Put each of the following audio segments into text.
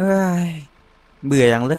เฮ้ยเบื่ออย่างเลย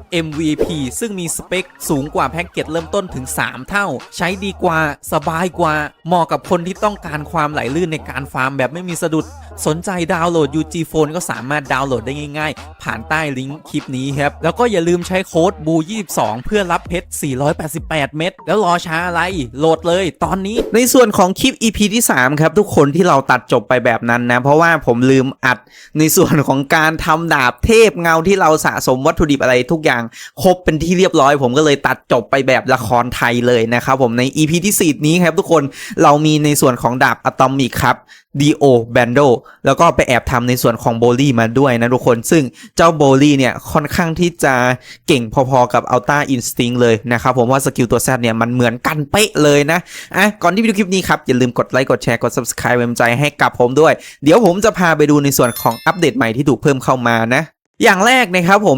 MVP ซึ่งมีสเปคสูงกว่าแพ็กเกจเริ่มต้นถึง 3 เท่า ใช้ดีกว่าสบายกว่า เหมาะกับคนที่ต้องการความไหลลื่นในการฟาร์มแบบไม่มีสะดุด สนใจดาวน์โหลด UG Phone ก็สามารถดาวน์โหลดได้ง่ายๆ ผ่านใต้ลิงก์คลิปนี้ครับ แล้วก็อย่าลืมใช้โค้ด BU22 เพื่อรับเพชร 488 เม็ดแล้วรอช้าอะไรโหลดเลยตอนนี้ในส่วนของคลิป EP ที่ 3 ครับทุกคนที่เราตัดจบไปแบบนั้นนะ เพราะว่าผมลืมอัดในส่วนของการทำดาบเทพเงาที่เราสะสมวัตถุดิบอะไรทุกอย่างครบเป็นที่เรียบร้อย ผมก็เลยตัดจบไปแบบละครไทยเลยนะครับผมใน EP ที่ 4 นี้ครับทุกคนเรามีในส่วนของดาบอะตอมิกครับ D.O. b a n d o แล้วก็ไปแอบทำในส่วนของโบลี่มาด้วยนะทุกคน ซึ่งเจ้าโบลี่เนี่ยค่อนข้างที่จะเก่งพอๆกับ Ultra Instinct เลยนะครับผมว่าสกิลตัวแซดเนี่ยมันเหมือนกันเป๊ะเลยนะอะก่อนที่ไปดูคลิปนี้ครับ อย่าลืมกดไลค์กดแชร์กด Subscribe เป็นใจให้กับผมด้วย เดี๋ยวผมจะพาไปดูในส่วนของอัปเดตใหม่ที่ถูกเพิ่มเข้ามานะ อย่างแรกนะครับผม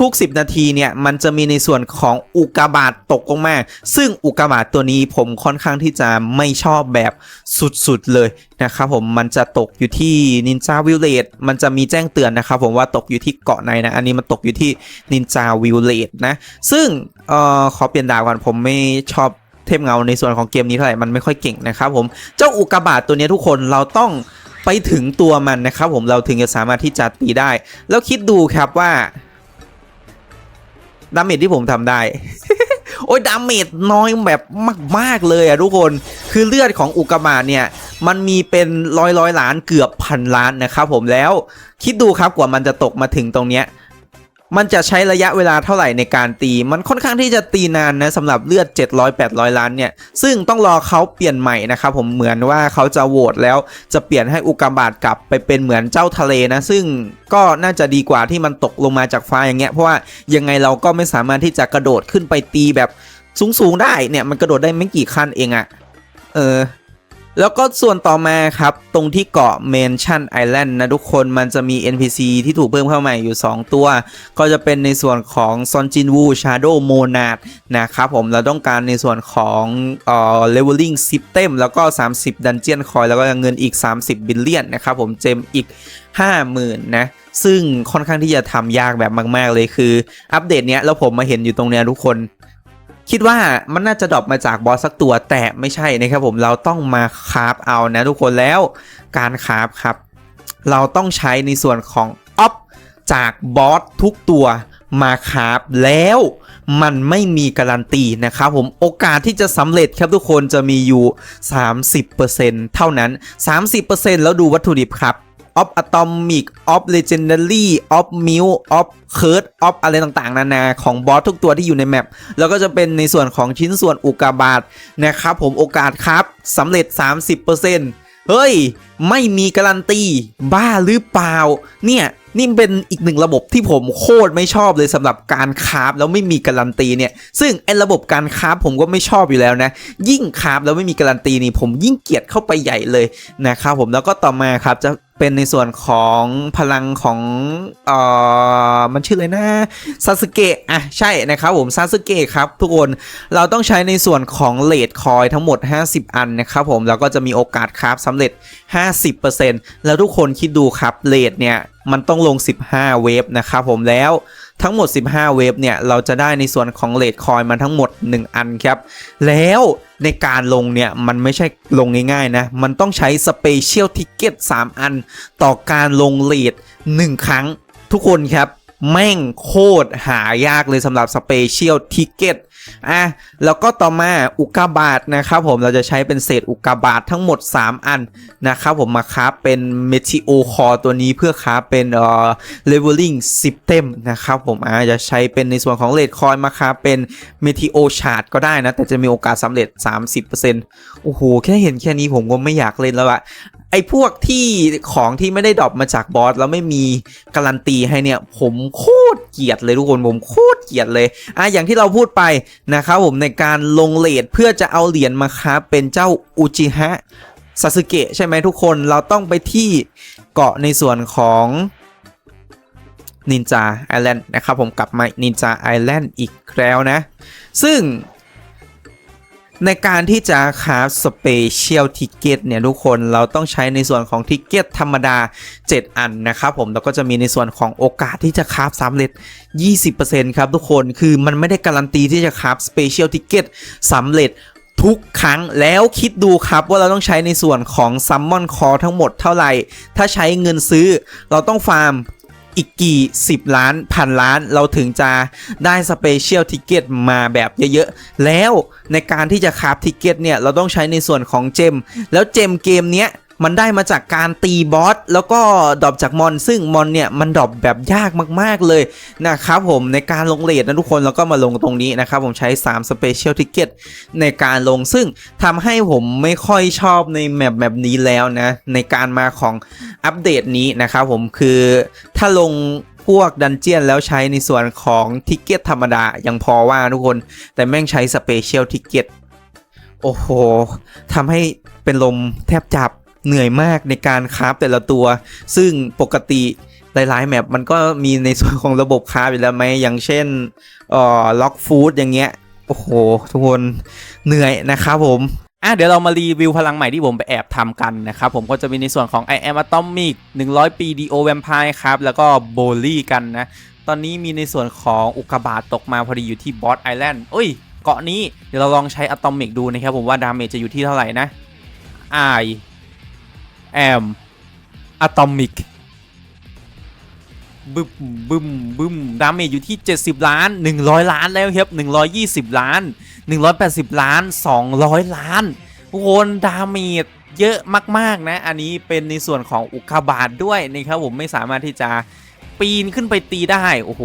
ทุก ๆ 10 นาทีเนี่ยมันจะมีในส่วนของอุกาบาตตกลงมา ซึ่งอุกาบาตตัวนี้ผมค่อนข้างที่จะไม่ชอบแบบสุดๆเลยนะครับผมมันจะตกอยู่ที่นินจาวิลเลตมันจะมีแจ้งเตือนนะครับผมว่าตกอยู่ที่เกาะในนะ อันนี้มันตกอยู่ที่นินจาวิลเลตนะ ซึ่งเอ่อขอเปลี่ยนดาวก่อนผมไม่ชอบเทพเงาในส่วนของเกมนี้เท่าไหร่มันไม่ค่อยเก่งนะครับผมเจ้าอุกาบาตตัวนี้ทุกคนเราต้อง ไปถึงตัวมันนะครับผมเราถึงจะสามารถที่จะตีได้ แล้วคิดดูครับว่าดาเมจที่ผมทำได้ โอ้ยดาเมจน้อยแบบมาก ๆ เลยอะทุกคนคือเลือดของอุกมาบาตเนี่ย มันมีเป็นร้อยร้อยล้านเกือบพันล้านนะครับผมแล้วคิดดูครับกว่ามันจะตกมาถึงตรงเนี้ย มันจะใช้ระยะเวลาเท่าไหร่ในการตี มันค่อนข้างที่จะตีนานนะสำหรับเลือด 700-800 ล้านเนี่ย ซึ่งต้องรอเขาเปลี่ยนใหม่นะครับผมเหมือนว่าเขาจะโหวตแล้วจะเปลี่ยนให้อุกาบาตกลับไปเป็นเหมือนเจ้าทะเลนะ ซึ่งก็น่าจะดีกว่าที่มันตกลงมาจากฟ้าอย่างเงี้ย เพราะว่ายังไงเราก็ไม่สามารถที่จะกระโดดขึ้นไปตีแบบสูงๆได้เนี่ยมันกระโดดได้ไม่กี่ขั้นเองอะเออ แล้วก็ส่วนต่อมาครับ ตรงที่เกาะเมนชั่นไอแลนด์นะทุกคนมันจะมี NPC ที่ถูกเพิ่มเข้ามาอยู่ 2 ตัว ก็จะเป็นในส่วนของซอนจินวูชาโดโมนาดนะครับผมเราต้องการในส่วนของเอ่อเลเวลลิ่งซิปเต็มแล้วก็ 30 ดันเจียนคอย แล้วก็เงินอีก 30 บิลเลียนนะครับผมเจมอีก 50,000 นะ ซึ่งค่อนข้างที่จะทำยากแบบมาก ๆ เลยคืออัปเดตเนี้ยแล้วผมมาเห็นอยู่ตรงเนี้ยทุกคน คิดว่ามันน่าจะดรอปมาจากบอสสักตัวแต่ไม่ใช่นะครับผมเราต้องมาคราฟเอานะทุกคนแล้วการคราฟครับ เราต้องใช้ในส่วนของออฟจากบอสทุกตัวมาคราฟแล้วมันไม่มีการันตีนะครับผมโอกาสที่จะสำเร็จครับทุกคนจะมีอยู่ 30%เท่านั้น 30%แล้วดูวัตถุดิบครับ ออฟอะตอมิกออฟเลเจนดารี่ออฟมิวออฟเคิร์ดออฟอะไรต่างๆ นานาของบอสทุกตัวที่อยู่ในแมปแล้วก็จะเป็นในส่วนของชิ้นส่วนอุกกาบาตนะครับผมโอกาสครับสำเร็จ 30%เฮ้ย ไม่มีการันตี บ้าหรือเปล่า เนี่ย นี่เป็นอีกหนึ่งระบบที่ผมโคตรไม่ชอบเลยสำหรับการคราฟแล้วไม่มีการันตีเนี่ย ซึ่งไอ้ระบบการคราฟผมก็ไม่ชอบอยู่แล้วนะ ยิ่งคราฟแล้วไม่มีการันตีนี่ผมยิ่งเกลียดเข้าไปใหญ่เลยนะครับผมแล้วก็ต่อมาครับจะ เป็นในส่วนของพลังของเอ่อมันชื่ออะไรนะซาสึเกะอะใช่นะครับผมซาสึเกะครับทุกคนเราต้องใช้ในส่วนของเลดคอยทั้งหมด 50 อันนะครับผมแล้วก็จะมีโอกาสคราฟสำเร็จ 50%แล้วทุกคนคิดดูครับเลดเนี่ยมันต้องลง 15 เวฟนะครับผมแล้ว ทั้งหมด 15 เวฟเนี่ย เราจะได้ในส่วนของเลดคอยมาทั้งหมด 1 อันครับ แล้วในการลงเนี่ย มันไม่ใช่ลงง่ายๆนะ มันต้องใช้สเปเชียลทิกเก็ต3 อัน ต่อการลงเลด1ครั้งทุกคนครับ แม่งโคตรหายากเลยสำหรับสเปเชียลทิกเก็ต อะแล้วก็ต่อมาอุกกาบาตนะครับผมเราจะใช้เป็นเศษอุกกาบาตทั้งหมด 3 อันนะครับผมมาคราฟเป็นเมทิโอคอตัวนี้เพื่อคราฟเป็นเอ่อเลเวลลิ่ง10 เต็มนะครับผมอะจะใช้เป็นในส่วนของเลดคอยมาคราฟเป็นเมทิโอชาร์ดก็ได้นะ แต่จะมีโอกาสสำเร็จ 30%โอ้โห แค่เห็นแค่นี้ผมก็ไม่อยากเล่นแล้วอะไอ้พวกที่ของที่ไม่ได้ดรอปมาจากบอสแล้วไม่มีการันตีให้เนี่ย ผมโคตรเกลียดเลยทุกคนผมโคตรเกลียดเลยอะอย่างที่เราพูดไปนะครับผมในการลงเลทเพื่อจะเอาเหรียญมาครับเป็นเจ้าอุจิฮะซาสึเกะใช่ไหมทุกคนเราต้องไปที่เกาะในส่วนของนินจาไอแลนด์นะครับผมกลับมานินจาไอแลนด์อีกแล้วนะ ซึ่ง ในการที่จะคราสเปเชียลทิเกตเนี่ยทุกคนเราต้องใช้ในส่วนของทิเกตธรรมดา 7 อันนะครับผมแล้วก็จะมีในส่วนของโอกาสที่จะคาฟสำเร็จ20%ครับทุกคนคือมันไม่ได้การันตีที่จะคาฟสเปเชียลทิเกตสำเร็จทุกครั้งแล้วคิดดูครับว่าเราต้องใช้ในส่วนของซัมมอนคอทั้งหมดเท่าไหร่ ถ้าใช้เงินซื้อเราต้องฟาร์ม อีกกี่ 10 ล้านพันล้านเราถึงจะได้สเปเชียลทิเกตมาแบบเยอะๆ แล้วในการที่จะคาบทิเกตเนี่ย เราต้องใช้ในส่วนของเจม แล้วเจมเกมเนี้ย มันได้มาจากการตีบอสแล้วก็ดรอปจากมอนซึ่งมอนเนี่ยมันดรอปแบบยากมากๆเลยนะครับผมในการลงเลทนะทุกคนแล้วก็มาลงตรงนี้นะครับผมใช้ 3 Special Ticket ในการลงซึ่งทำให้ผมไม่ค่อยชอบในแมปแบบนี้แล้วนะในการมาของอัปเดตนี้นะครับผมคือถ้าลงพวกดันเจียนแล้วใช้ในส่วนของทิกเก็ตธรรมดายังพอว่าทุกคน แต่แม่งใช้สเปเชียลทิกเก็ตโอ้โหทำให้เป็นลมแทบจับ เหนื่อยมากในการคราฟแต่ละตัว ซึ่งปกติหลายๆแมปมันก็มีในส่วนของระบบคราฟอยู่แล้วไหมอย่างเช่นเอ่อล็อกฟูดอย่างเงี้ยโอ้โห ทุกคนเหนื่อยนะครับผมอะเดี๋ยวเรามารีวิวพลังใหม่ที่ผมไปแอบทำกันนะครับผมก็จะมีในส่วนของ I am Atomic 100 ปี DO Vampire ครับ แล้วก็โบลี่กันนะ ตอนนี้มีในส่วนของอุกกาบาตตกมาพอดีอยู่ที่บอสไอแลนด์เอ้ย เกาะนี้เดี๋ยวเราลองใช้อะตอมิกดูนะครับผมว่าดาเมจจะอยู่ที่เท่าไหร่นะ I am Atomic บึ้มบึ้มบึ้มดาเมจอยู่ที่ 70 ล้าน 100 ล้านแล้วครับ 120 ล้าน 180 ล้าน 200 ล้านทุกคนดาเมจเยอะมาก ๆ นะ อันนี้เป็นในส่วนของอุกกาบาตด้วยนะครับผมไม่สามารถที่จะปีนขึ้นไปตีได้ โอ้โห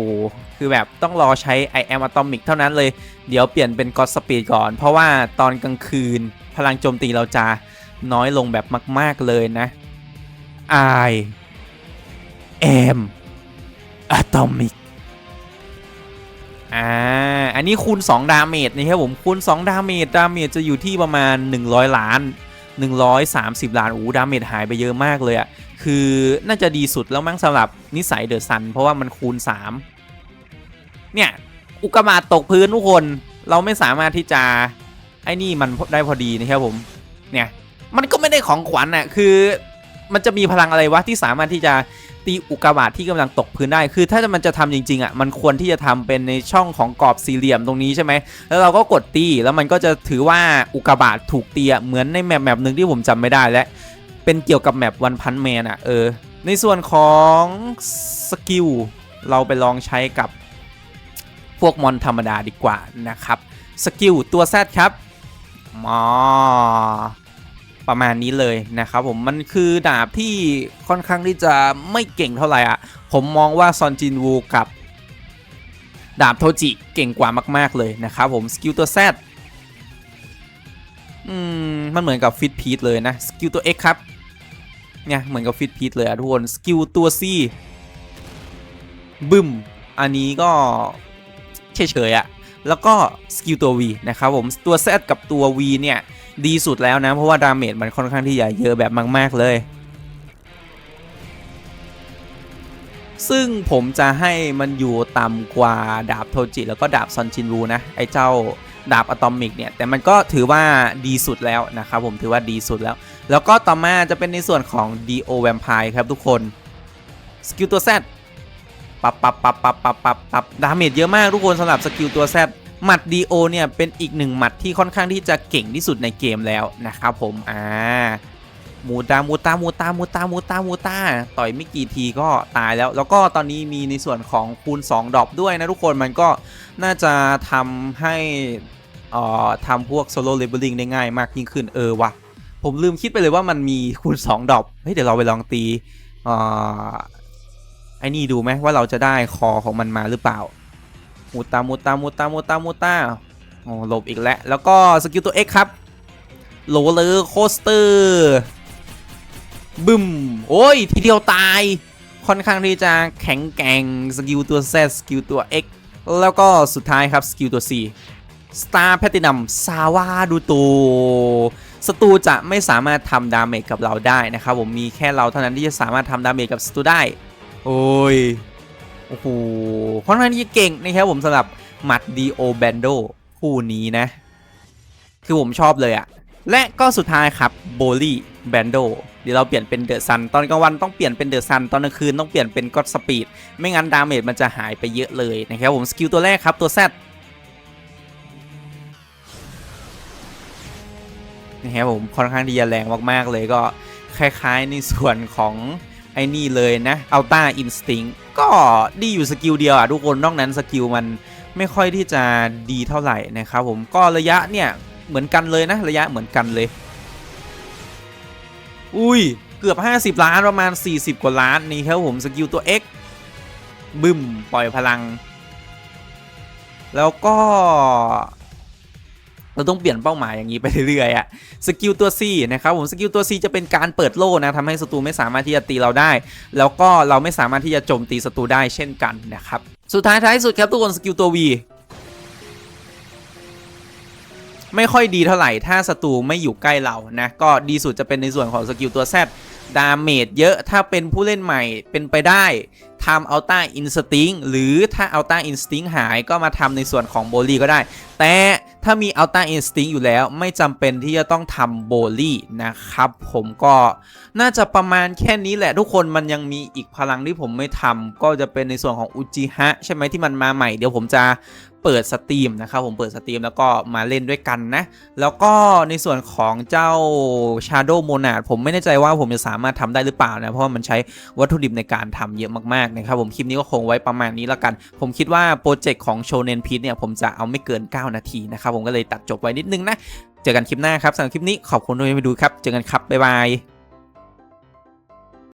คือแบบต้องรอใช้ I am Atomic เท่านั้นเลย เดี๋ยวเปลี่ยนเป็น God Speed ก่อน เพราะว่าตอนกลางคืนพลังโจมตีเราจะ น้อยลงแบบมาก ๆ เลยนะ I am Atomic อ่า อันนี้คูณ 2 ดาเมจนะครับผมคูณ 2 ดาเมจดาเมจจะอยู่ที่ประมาณ 100 ล้าน 130 ล้านโอ้ดาเมจหายไปเยอะมากเลยอะคือน่าจะดีสุดแล้วมั้งสำหรับนิสัยเดอะซัน เพราะว่ามันคูณ 3 เนี่ย อุกกาบาตตกพื้นทุกคนเราไม่สามารถที่จะไอ้นี่มันได้พอดีนะครับผม เนี่ย มันก็ไม่ได้ของขวัญอะคือมันจะมีพลังอะไรวะที่สามารถที่จะตีอุกกาบาตที่กำลังตกพื้นได้ คือถ้ามันจะทำจริงๆอะ มันควรที่จะทำเป็นในช่องของกรอบสี่เหลี่ยมตรงนี้ใช่ไหม แล้วเราก็กดตี แล้วมันก็จะถือว่าอุกกาบาตถูกตีอะเหมือนในแมปแมปหนึ่งที่ผมจำไม่ได้และ เป็นเกี่ยวกับแมปวันพันแมนอะเออ ในส่วนของสกิลเราไปลองใช้กับพวกมอนธรรมดาดีกว่านะครับ สกิลตัวแซดครับมอ ประมาณนี้เลยนะครับผมมันคือดาบที่ค่อนข้างที่จะไม่เก่งเท่าไหร่อะ ผมมองว่าซอนจินวูกับ ดาบโทจิเก่งกว่ามาก ๆ เลยนะครับผมสกิลตัว Z อืมมันเหมือนกับฟิตพีทเลยนะสกิลตัว X ครับเนี่ยเหมือนกับฟิตพีทเลยอะทุกคนสกิลตัว C บึ้ม อันนี้ก็เฉยๆอะ แล้วก็สกิลตัว V นะครับผมตัว Z กับตัว V เนี่ย ดีสุดแล้วนะ เพราะว่าดาเมจมันค่อนข้างที่จะเยอะแบบมาก ๆ เลย ซึ่งผมจะให้มันอยู่ต่ำกว่าดาบโทจิ แล้วก็ดาบซอนชินวูนะ ไอ้เจ้าดาบอะตอมิกเนี่ย แต่มันก็ถือว่าดีสุดแล้วนะครับผมถือว่าดีสุดแล้ว แล้วก็ต่อมาจะเป็นในส่วนของ DO Vampire ครับทุกคนสกิลตัว Z ปับปับปับปับปับปับปับดาเมจเยอะมากทุกคนสำหรับสกิลตัว Z หมัด DO เนี่ยเป็นอีกหนึ่งหมัดที่ค่อนข้างที่จะเก่งที่สุดในเกมแล้วนะครับผมอ่ามูตามูตามูตามูตามูตามูตาต่อยไม่กี่ทีก็ตายแล้ว แล้วก็ตอนนี้มีในส่วนของคูณ 2ดรอปด้วยนะทุกคนมันก็น่าจะทำให้อ่อทำพวกโซโล่เลเบลลิงได้ง่ายมากยิ่งขึ้นเออวะผมลืมคิดไปเลยว่ามันมีคูณ 2ดรอปเฮ้ยเดี๋ยวเราไปลองตีอ่อ อ้นี่ดูไหมว่าเราจะได้คอของมันมาหรือเปล่ามูตามูตามูตามูตามูตาโอ้หลบอีกแล้ว แล้วก็สกิลตัว X ครับโรลเลอร์โคสเตอร์บึมโอ้ย ทีเดียวตาย ค่อนข้างที่จะแข็งแกร่งสกิลตัว Z สกิลตัว X แล้วก็สุดท้ายครับสกิลตัว C Star Platinum ซาวาดูโตศัตรูจะไม่สามารถทำดาเมจกับเราได้นะครับผมมีแค่เราเท่านั้นที่จะสามารถทำดาเมจกับศัตรูได้ โอ้ย โอ้โหค่อนข้างที่จะเก่งนะครับผมสำหรับหมัดดีโอแบนโดคู่นี้นะ คือผมชอบเลยอะและก็สุดท้ายครับโบลี่แบนโดเดี๋ยวเราเปลี่ยนเป็นเดอะซันตอนกลางวันต้องเปลี่ยนเป็นเดอะซันตอนกลางคืนต้องเปลี่ยนเป็นก็ d สปีดไม่งั้นดาเมจมันจะหายไปเยอะเลยนะครับผมสกิลตัวแรกครับตัว Z นะครับผมค่อนข้างที่จะแรงมากๆเลยก็คล้ายๆในส่วนของ ไอ้นี่เลยนะอัลต้าอินสติ้งก็ดีอยู่สกิลเดียวอะทุกคนนอกนั้นสกิลมันไม่ค่อยที่จะดีเท่าไหร่นะครับผมก็ระยะเนี่ยเหมือนกันเลยนะระยะเหมือนกันเลย อุ้ยเกือบ 50 ล้านประมาณ 40 กว่าล้านนี่ครับผมสกิลตัว X บึ้ม ปล่อยพลัง แล้วก็ เราต้องเปลี่ยนเป้าหมายอย่างนี้ไปเรื่อยๆอะสกิลตัว C นะครับผมสกิลตัว C จะเป็นการเปิดโล่นะทำให้ศัตรูไม่สามารถที่จะตีเราได้ แล้วก็เราไม่สามารถที่จะโจมตีศัตรูได้เช่นกันนะครับ สุดท้ายท้ายสุดครับทุกคนสกิลตัว V ไม่ค่อยดีเท่าไหร่ถ้าศัตรูไม่อยู่ใกล้เรานะก็ดีสุดจะเป็นในส่วนของสกิลตัว Z ดาเมจเยอะถ้าเป็นผู้เล่นใหม่เป็นไปได้ทำอัลต้าอินสติ้งหรือถ้าอัลต้าอินสติ้งหายก็มาทำในส่วนของโบลี่ก็ได้ แต่ ถ้ามีอัลต้าอินสติ้งอยู่แล้วไม่จำเป็นที่จะต้องทำโบลี่นะครับ ผมก็น่าจะประมาณแค่นี้แหละทุกคนมันยังมีอีกพลังที่ผมไม่ทำก็จะเป็นในส่วนของอุจิฮะใช่ไหมที่มันมาใหม่เดี๋ยวผมจะ เปิดสตรีมนะครับผมเปิดสตรีมแล้วก็มาเล่นด้วยกันนะ แล้วก็ในส่วนของเจ้า Shadow Monad ผมไม่แน่ใจว่าผมจะสามารถทำได้หรือเปล่านะ เพราะว่ามันใช้วัตถุดิบในการทำเยอะมากๆนะครับผมคลิปนี้ก็คงไว้ประมาณนี้แล้วกัน ผมคิดว่าโปรเจกต์ของ Shonen p i เนี่ยผมจะเอาไม่เกิน 9 นาทีนะครับผมก็เลยตัดจบไว้นิดนึงนะ เจอกันคลิปหน้าครับสำหรับคลิปนี้ขอบคุณที่มาดูครับ เจอกันครับบ๊ายบาย